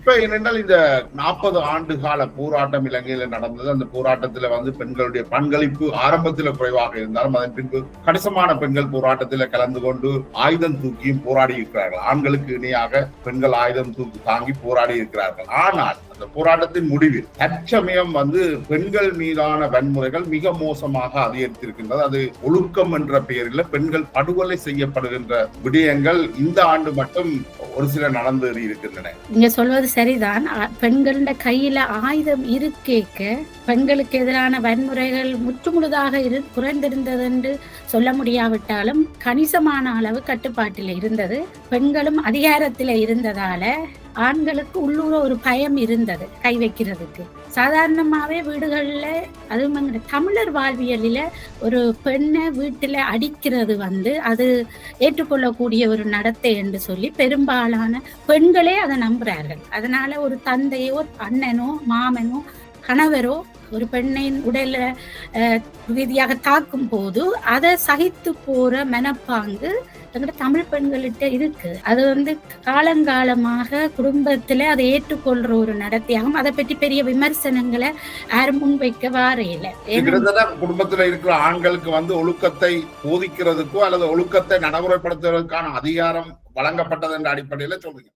இப்ப என்னென்றால் இந்த நாற்பது ஆண்டு கால போராட்டம் இலங்கையில நடந்தது. அந்த போராட்டத்துல வந்து பெண்களுடைய பங்களிப்பு ஆரம்பத்துல குறைவாக இருந்தாலும் அதன் பின்பு கணிசமான பெண்கள் போராட்டத்துல கலந்து கொண்டு ஆயுதம் தூக்கியும் போராடி இருக்கிறார்கள். ஆண்களுக்கு இணையாக பெண்கள் ஆயுதம் தூக்கி தாங்கி போராடி இருக்கிறார்கள். ஆனால் அந்த போராட்டத்தின் முடிவில் தற்சமயம் வந்து பெண்கள் மீதான வன்முறைகள் மிக மோசமாக அதிகரித்திருக்கின்றது. அது ஒழுக்கம் என்ற பெயரில் பெண்கள் படுகொலை செய்யப்படுகின்ற விடயங்கள் இந்த ஆண்டு மட்டும் ஒரு சில நடந்தேறி இருக்கின்றன. நீங்க சொல்வது சரிதான். ஆ- பெண்களோட கையில ஆயுதம் இருக்கேக்க பெண்களுக்கு எதிரான வன்முறைகள் முற்றுமுழுதாக இரு குறைந்திருந்தது என்று சொல்ல முடியாவிட்டாலும் கணிசமான அளவு கட்டுப்பாட்டில் இருந்தது. பெண்களும் அதிகாரத்தில் இருந்ததால ஆண்களுக்கு உள்ளூர ஒரு பயம் இருந்தது கை வைக்கிறதுக்கு. சாதாரணமாகவே வீடுகளில் அதுவும் தமிழர் வாழ்வியலில் ஒரு பெண்ணை வீட்டில் அடிக்கிறது வந்து அது ஏற்றுக்கொள்ளக்கூடிய ஒரு நடத்தை என்று சொல்லி பெரும்பாலான பெண்களே அதை நம்புகிறார்கள் அதனால ஒரு தந்தையோ அண்ணனோ மாமனோ கணவரோ ஒரு பெண்ணின் உடல ரீதியாக தாக்கும் போது அதை சகித்து போற மனப்பாங்கு எங்கட தமிழ் பெண்கள்கிட்ட இருக்கு. அது வந்து காலங்காலமாக குடும்பத்துல அதை ஏற்றுக்கொள்ற ஒரு நடத்தியாகும். அதை பற்றி பெரிய விமர்சனங்களை யாரும் முன்வைக்க வாரையில இது குடும்பத்துல இருக்கிற ஆண்களுக்கு வந்து ஒழுக்கத்தை போதிக்கிறதுக்கோ அல்லது ஒழுக்கத்தை நடைமுறைப்படுத்துவதற்கான அதிகாரம் வழங்கப்பட்டது என்ற அடிப்படையில சொல்றீங்க.